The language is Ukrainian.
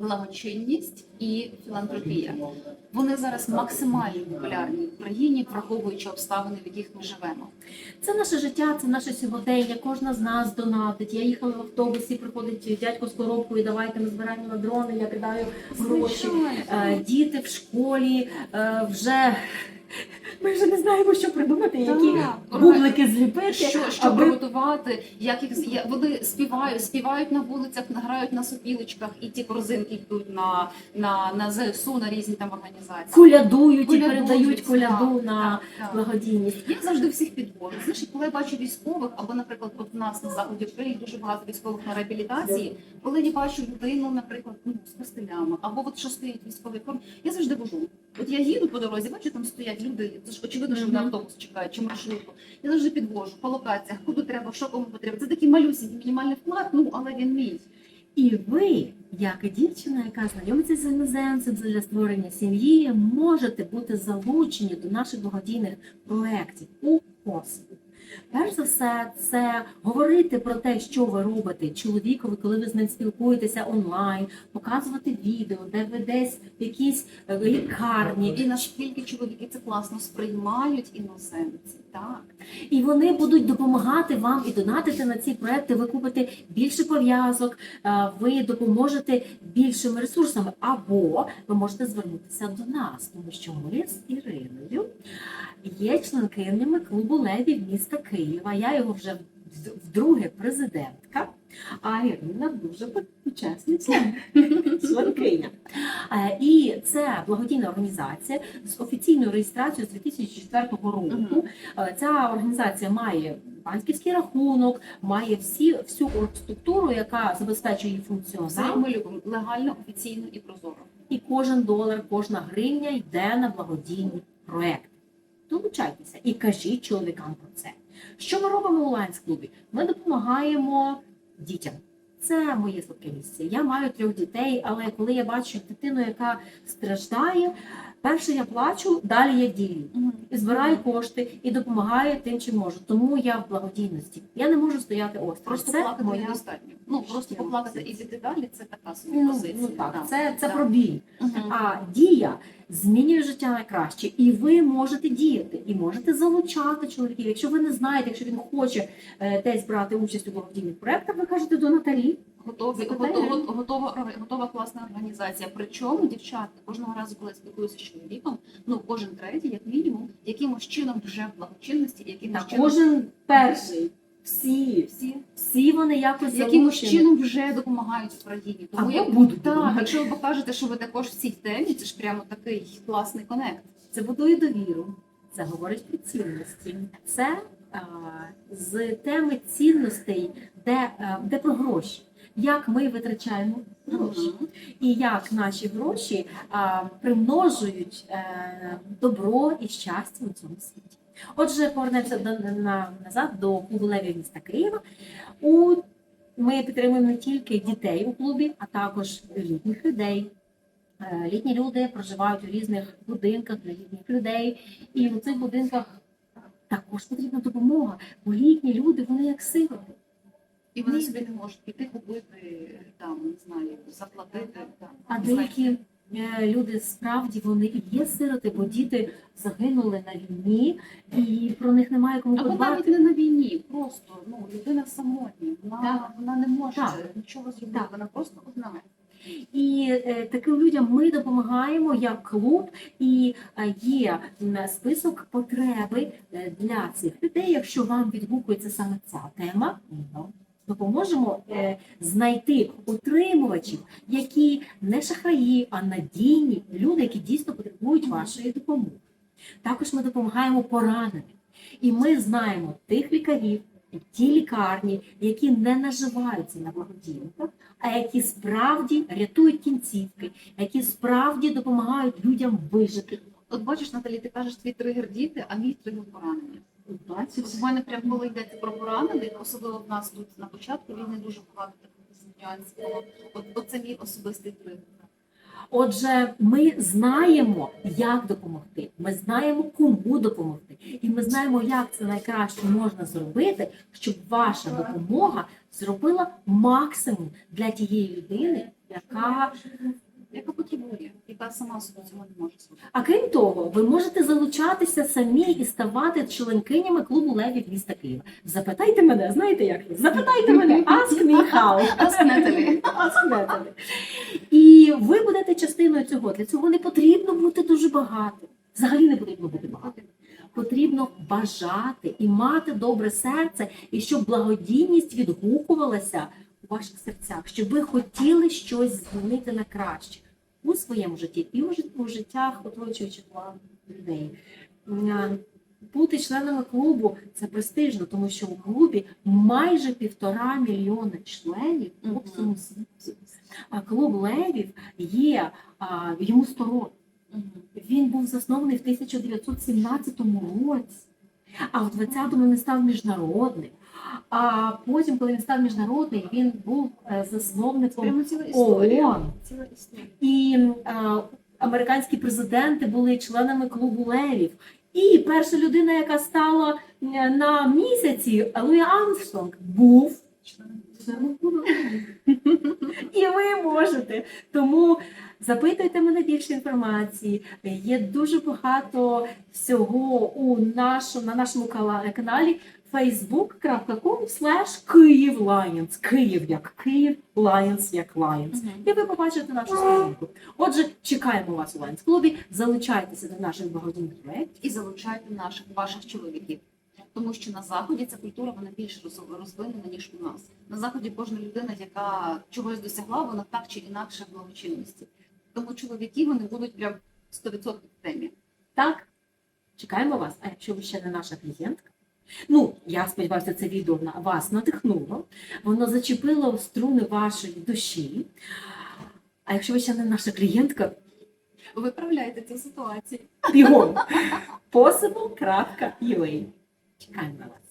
благочинність і філантропія. Вони зараз максимально популярні в Україні, враховуючи обставини, в яких ми живемо. Це наше життя, це наше сьогодення. Кожна з нас донатить. Я їхала в автобусі, приходить дядько з коробкою, давайте ми збираємо на дрони, я кидаю гроші. Е, Діти в школі е, вже ми вже не знаємо, що придумати, які бублики зліпити. що, що аби приготувати, як їх з- я- вони співають, співають на вулицях, грають на сопілочках, і ті корзинки йдуть на, на, на ЗСУ, на різні там організації. колядують і передають коляду так, на так, так. благодійність. Я завжди всіх підвожу. Знаєш, коли я бачу військових, або, наприклад, от у нас на заході України дуже багато військових на реабілітації, коли я бачу людину, наприклад, ну, з костилями, або от що стоїть військовий формі, я завжди вожу. От я їду по дорозі, бачу, там стоять люди, це ж очевидно, що на автобус чекають чи маршрутку. Я завжди підвожу по локаціях, куди треба, що кому потрібно. Це такий малюсінький мінімальний вклад, ну але він мій. І ви, як і дівчина, яка знайомиться з іноземцем для створення сім'ї, можете бути залучені до наших благодійних проєктів у спосіб. Перш за все, це говорити про те, що ви робите чоловікові, коли ви з ним спілкуєтеся онлайн, показувати відео, де ви десь в якійсь е, лікарні, І наскільки чоловіки це класно сприймають іноземці, так. І вони будуть допомагати вам і донатити на ці проекти. Ви купите більше пов'язок, е, ви допоможете більшими ресурсами, або ви можете звернутися до нас, тому що ми з Іриною є членкинями клубу левів міста Києва. Я його вже вдруге президентка. А Ірина дуже почесний член, членкиня. Е, І це благодійна організація з офіційною реєстрацією з 2004 року. Е, Ця організація має банківський рахунок, має всі всю структуру, яка забезпечує її функціонал. ми любимо легально, офіційно і прозоро. І кожен долар, кожна гривня йде на благодійні проекти. Долучайтеся і кажіть чоловікам про це. Що ми робимо у Lions клубі? Ми допомагаємо дітям. Це моє слабке місце. Я маю трьох дітей, але коли я бачу дитину, яка страждає, перше я плачу, далі я дію. і збираю кошти і допомагаю тим, чим можу. Тому я в благодійності. Я не можу стояти осторонь. Просто це плакати моя недостатньо. Ну просто поплакати і піти далі це така собі ну, позиція. ну так. да. Це, це Да. про біль. Мгм. А дія змінює життя на краще, і ви можете діяти, і можете залучати чоловіків. Якщо ви не знаєте, якщо він хоче е, десь брати участь у благодійних проектах, ви кажете до Наталі. Готові, готова, готова, готова класна організація. Причому дівчата кожного разу, коли я спілкуюся з чоловіком, ну кожен третій, як мінімум, якимось чином вже в благочинності, якимось Так, чином кожен перший, всі, всі всі вони якось якимось чином вже допомагають Україні. Тому Або я будуть так, якщо ви покажете, що ви також в цій темі, це ж прямо такий класний конект. Це будує довіру, це говорить про цінності. Це а, з теми цінностей, де, а, де про гроші. Як ми витрачаємо гроші, і як наші гроші а, примножують е, добро і щастя у цьому світі. Отже, повернемося до, на, назад до клубу міста Києва. У, ми підтримуємо не тільки дітей у клубі, а також літніх людей. Е, Літні люди проживають у різних будинках для літніх людей, і у цих будинках також потрібна допомога, бо літні люди вони як сироти. І вони собі не можуть піти купити там, не знаю, заплатити. Там, А не знаю. деякі е, люди справді вони і є сироти, бо діти загинули на війні, і про них немає кому Або навіть подбати. не на війні, просто ну людина самотня, вона, Так. вона не може Так. нічого зробити, Так. вона просто одна. І е, таким людям ми допомагаємо як клуб, і е, є м, список потреби е, для цих людей. Якщо вам відгукується саме ця тема, вам допоможемо е, знайти утримувачів, які не шахраї, а надійні люди, які дійсно потребують вашої допомоги. Також ми допомагаємо пораненим. І ми знаємо тих лікарів, ті лікарні, які не наживаються на благодійниках, а які справді рятують кінцівки, які справді допомагають людям вижити. От бачиш, Наталі, ти кажеш твій тригер діти, а мій тригер поранення. В мене прямо коли йдеться про поранених, особливо в нас тут на початку війни дуже багато таких нюансів було. От, от це мій особистий тригер. Отже, ми знаємо, як допомогти. Ми знаємо, кому допомогти, і ми знаємо, як це найкраще можна зробити, щоб ваша допомога зробила максимум для тієї людини, яка Яка потребує, яка сама собі цього не може зробити. а крім того, ви можете залучатися самі і ставати членкинями клубу левів міста Києва. Запитайте мене, знаєте як? Запитайте мене, ask me how. Ask Natalie. Ask Natalie. І ви будете частиною цього. Для цього не потрібно бути дуже багато. Взагалі не потрібно бути багато. Потрібно бажати і мати добре серце, і щоб благодійність відгукувалася у ваших серцях, щоб ви хотіли щось змінити на краще у своєму житті і у жит- у життях оточуючих людей. Бути членами клубу це престижно, тому що у клубі майже півтора мільйона членів по всьому світі. А клуб левів є йому 100 років. Він був заснований в 1917 році, а в 20-му він став міжнародним. А потім, коли він став міжнародний, він був е, засновником. ООН. І а, американські президенти були членами клубу левів. І перша людина, яка стала е, на місяці, Луї Армстронг, був членом. І ви можете. Тому запитуйте мене більше інформації. Є дуже багато всього у нашому, на нашому каналі facebook.com slash Київ Lions. Київ як Київ, Lions як Lions. І ви побачите нашу сторінку. Отже, чекаємо вас у Lions клубі. Залучайтеся до наших благодійних проєктів. І залучайте наших ваших чоловіків. Тому що на заході ця культура вона більш розвинена ніж у нас. На заході кожна людина, яка чогось досягла, вона так чи інакше в благочинності. Тому чоловіки вони будуть прям 100% в темі. Так? Чекаємо вас. А якщо ви ще не наша клієнтка, ну я сподіваюся, це відео на вас надихнуло, воно зачепило струни вашої душі. А якщо ви ще не наша клієнтка, Виправляйте цю ситуацію. бігом possible.ua. Чекаємо на вас.